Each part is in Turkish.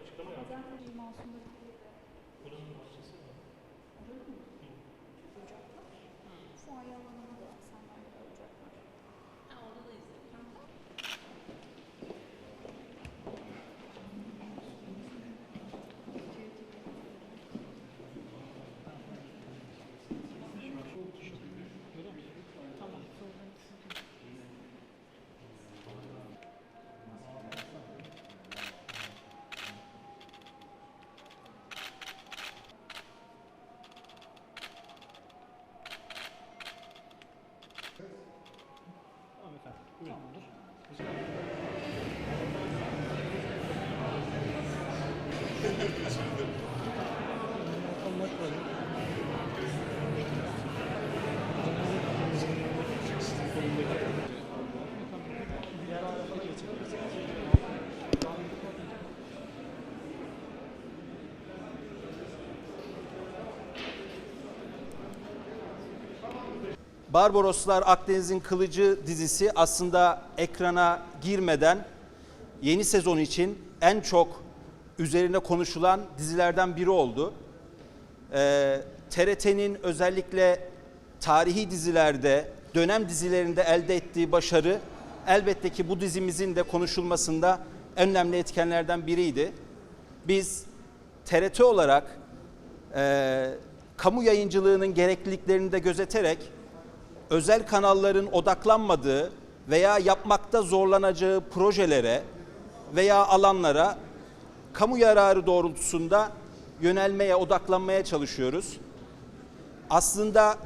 açıklama yaptı. Gazeteci Masum'da Buranın bahçesi mi? olacaklar. Fuaye alanına da Barbaroslar Akdeniz'in Kılıcı dizisi aslında ekrana girmeden yeni sezon için en çok üzerine konuşulan dizilerden biri oldu. Ee, TRT'nin özellikle tarihi dizilerde, dönem dizilerinde elde ettiği başarı elbette ki bu dizimizin de konuşulmasında önemli etkenlerden biriydi. Biz TRT olarak e, kamu yayıncılığının gerekliliklerini de gözeterek özel kanalların odaklanmadığı veya yapmakta zorlanacağı projelere veya alanlara kamu yararı doğrultusunda yönelmeye, odaklanmaya çalışıyoruz. Aslında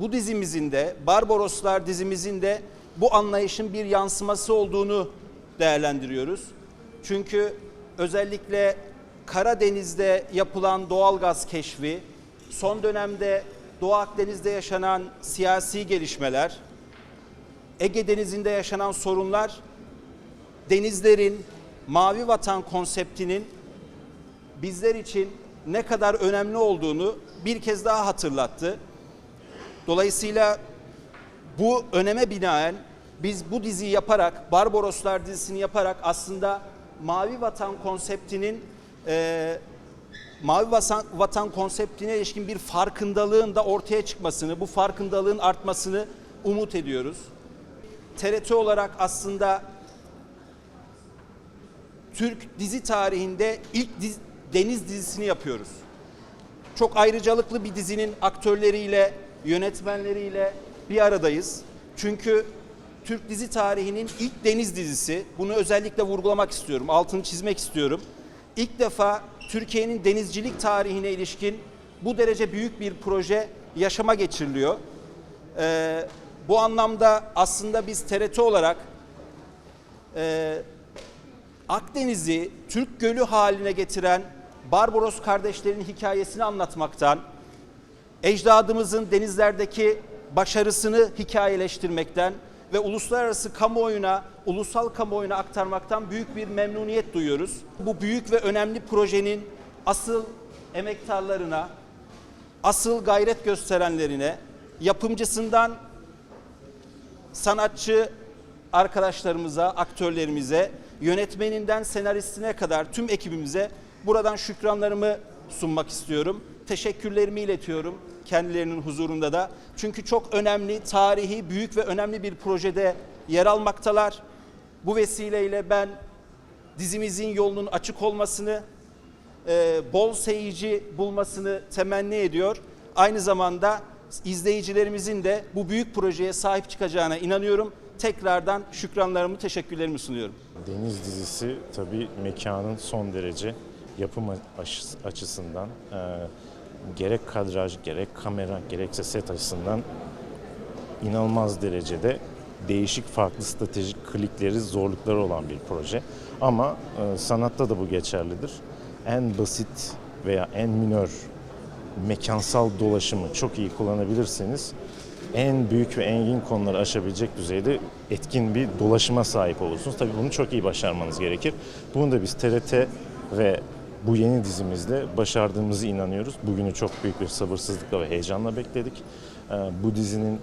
bu dizimizin de, Barbaroslar dizimizin de bu anlayışın bir yansıması olduğunu değerlendiriyoruz. Çünkü özellikle Karadeniz'de yapılan doğal gaz keşfi, son dönemde Doğu Akdeniz'de yaşanan siyasi gelişmeler, Ege Denizi'nde yaşanan sorunlar, denizlerin mavi vatan konseptinin bizler için ne kadar önemli olduğunu bir kez daha hatırlattı. Dolayısıyla bu öneme binaen biz bu diziyi yaparak, Barbaroslar dizisini yaparak aslında Mavi Vatan konseptinin e, Mavi Vatan, Vatan konseptine ilişkin bir farkındalığın da ortaya çıkmasını, bu farkındalığın artmasını umut ediyoruz. TRT olarak aslında Türk dizi tarihinde ilk diz- deniz dizisini yapıyoruz. Çok ayrıcalıklı bir dizinin aktörleriyle, yönetmenleriyle bir aradayız. Çünkü Türk dizi tarihinin ilk deniz dizisi. Bunu özellikle vurgulamak istiyorum, altını çizmek istiyorum. İlk defa Türkiye'nin denizcilik tarihine ilişkin bu derece büyük bir proje yaşama geçiriliyor. Ee, bu anlamda aslında biz TRT olarak e, Akdeniz'i Türk Gölü haline getiren Barbaros kardeşlerin hikayesini anlatmaktan, ecdadımızın denizlerdeki başarısını hikayeleştirmekten ve uluslararası kamuoyuna, ulusal kamuoyuna aktarmaktan büyük bir memnuniyet duyuyoruz. Bu büyük ve önemli projenin asıl emektarlarına, asıl gayret gösterenlerine, yapımcısından sanatçı arkadaşlarımıza, aktörlerimize, yönetmeninden senaristine kadar tüm ekibimize buradan şükranlarımı sunmak istiyorum. Teşekkürlerimi iletiyorum kendilerinin huzurunda da. Çünkü çok önemli, tarihi, büyük ve önemli bir projede yer almaktalar. Bu vesileyle ben dizimizin yolunun açık olmasını, e, bol seyirci bulmasını temenni ediyor. Aynı zamanda izleyicilerimizin de bu büyük projeye sahip çıkacağına inanıyorum. Tekrardan şükranlarımı, teşekkürlerimi sunuyorum. Deniz dizisi tabii mekanın son derece yapım açısından e, gerek kadraj, gerek kamera, gerekse set açısından inanılmaz derecede değişik farklı stratejik klikleri, zorlukları olan bir proje. Ama e, sanatta da bu geçerlidir. En basit veya en minör mekansal dolaşımı çok iyi kullanabilirseniz en büyük ve engin konuları aşabilecek düzeyde etkin bir dolaşıma sahip olursunuz. Tabii bunu çok iyi başarmanız gerekir. Bunu da biz TRT ve bu yeni dizimizle başardığımızı inanıyoruz. Bugünü çok büyük bir sabırsızlıkla ve heyecanla bekledik. Ee, Bu dizinin e,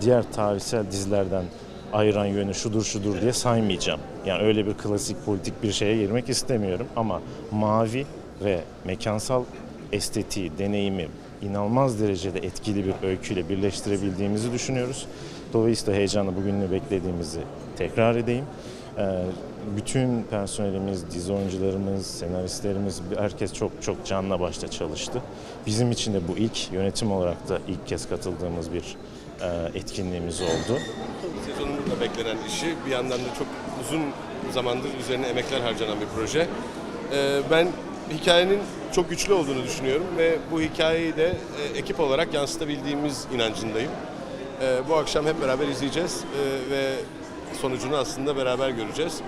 diğer tarihsel dizilerden ayıran yönü şudur şudur diye saymayacağım. Yani öyle bir klasik politik bir şeye girmek istemiyorum ama mavi ve mekansal estetiği, deneyimi inanılmaz derecede etkili bir öyküyle birleştirebildiğimizi düşünüyoruz. Dolayısıyla heyecanla bugününü beklediğimizi tekrar edeyim. Ee, Bütün personelimiz, dizi oyuncularımız, senaristlerimiz, herkes çok çok canla başla çalıştı. Bizim için de bu ilk, yönetim olarak da ilk kez katıldığımız bir e, etkinliğimiz oldu. Sezonun da beklenen işi bir yandan da çok uzun zamandır üzerine emekler harcanan bir proje. Ee, ben hikayenin çok güçlü olduğunu düşünüyorum ve bu hikayeyi de e, ekip olarak yansıtabildiğimiz inancındayım. Ee, bu akşam hep beraber izleyeceğiz e, ve sonucunu aslında beraber göreceğiz.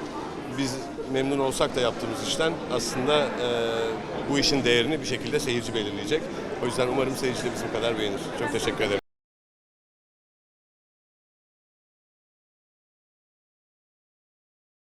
Biz memnun olsak da yaptığımız işten aslında e, bu işin değerini bir şekilde seyirci belirleyecek. O yüzden umarım seyirci de bizim kadar beğenir. Çok teşekkür ederim.